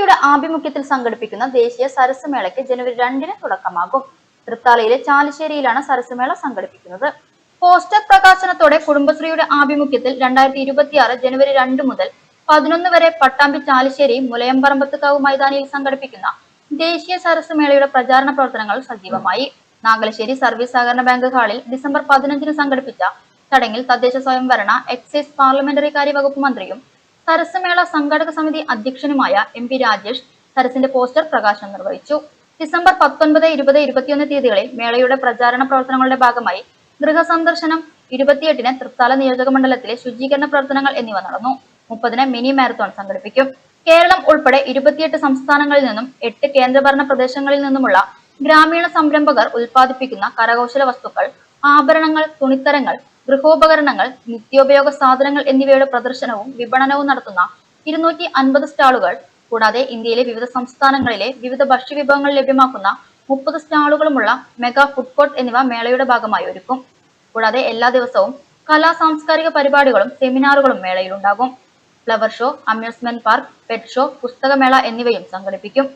കുടുംബശ്രീയുടെ ആഭിമുഖ്യത്തിൽ സംഘടിപ്പിക്കുന്ന ദേശീയ സരസ്മേളയ്ക്ക് ജനുവരി രണ്ടിന് തുടക്കമാകും. തൃത്താലയിലെ ചാലിശ്ശേരിയിലാണ് സരസ്മേള സംഘടിപ്പിക്കുന്നത്. പോസ്റ്റർ പ്രകാശനത്തോടെ കുടുംബശ്രീയുടെ ആഭിമുഖ്യത്തിൽ രണ്ടായിരത്തി ഇരുപത്തിയാറ് ജനുവരി രണ്ട് മുതൽ പതിനൊന്ന് വരെ പട്ടാമ്പി ചാലിശ്ശേരി മുലയമ്പറമ്പത്തുകാവ് മൈതാനിയിൽ സംഘടിപ്പിക്കുന്ന ദേശീയ സരസ്മേളയുടെ പ്രചാരണ പ്രവർത്തനങ്ങൾ സജീവമായി. നാഗലശ്ശേരി സർവീസ് സഹകരണ ബാങ്ക് ഹാളിൽ ഡിസംബർ പതിനഞ്ചിന് സംഘടിപ്പിച്ച ചടങ്ങിൽ തദ്ദേശ സ്വയംഭരണ എക്സൈസ് പാർലമെന്ററി കാര്യ വകുപ്പ് മന്ത്രിയും സരസ് സംഘടക സംഘാടക സമിതി അധ്യക്ഷനുമായ എം പി രാജേഷ് സരസിന്റെ പോസ്റ്റർ പ്രകാശനം നിർവഹിച്ചു. ഡിസംബർ പത്തൊൻപത് ഇരുപത് ഇരുപത്തിയൊന്ന് തീയതികളിൽ മേളയുടെ പ്രചാരണ പ്രവർത്തനങ്ങളുടെ ഭാഗമായി ഗൃഹസന്ദർശനം ഇരുപത്തിയെട്ടിന് തൃത്താല നിയോജക മണ്ഡലത്തിലെ ശുചീകരണ പ്രവർത്തനങ്ങൾ എന്നിവ നടന്നു. മുപ്പതിന് മിനി മാരത്തോൺ സംഘടിപ്പിക്കും. കേരളം ഉൾപ്പെടെ ഇരുപത്തിയെട്ട് സംസ്ഥാനങ്ങളിൽ നിന്നും എട്ട് കേന്ദ്രഭരണ പ്രദേശങ്ങളിൽ നിന്നുമുള്ള ഗ്രാമീണ സംരംഭകർ ഉൽപ്പാദിപ്പിക്കുന്ന കരകൗശല വസ്തുക്കൾ ആഭരണങ്ങൾ തുണിത്തരങ്ങൾ ഗൃഹോപകരണങ്ങൾ നിത്യോപയോഗ സാധനങ്ങൾ എന്നിവയുടെ പ്രദർശനവും വിപണനവും നടത്തുന്ന ഇരുന്നൂറ്റി അൻപത് സ്റ്റാളുകൾ കൂടാതെ ഇന്ത്യയിലെ വിവിധ സംസ്ഥാനങ്ങളിലെ വിവിധ ഭക്ഷ്യവിഭവങ്ങൾ ലഭ്യമാക്കുന്ന മുപ്പത് സ്റ്റാളുകളുമുള്ള മെഗാ ഫുഡ് കോർട്ട് എന്നിവ മേളയുടെ ഭാഗമായി ഒരുക്കും. കൂടാതെ എല്ലാ ദിവസവും കലാ സാംസ്കാരിക പരിപാടികളും സെമിനാറുകളും മേളയിലുണ്ടാകും. Flower show amusement park pet show പുസ്തകമേള എന്നിവയും സംഘടിപ്പിക്കും.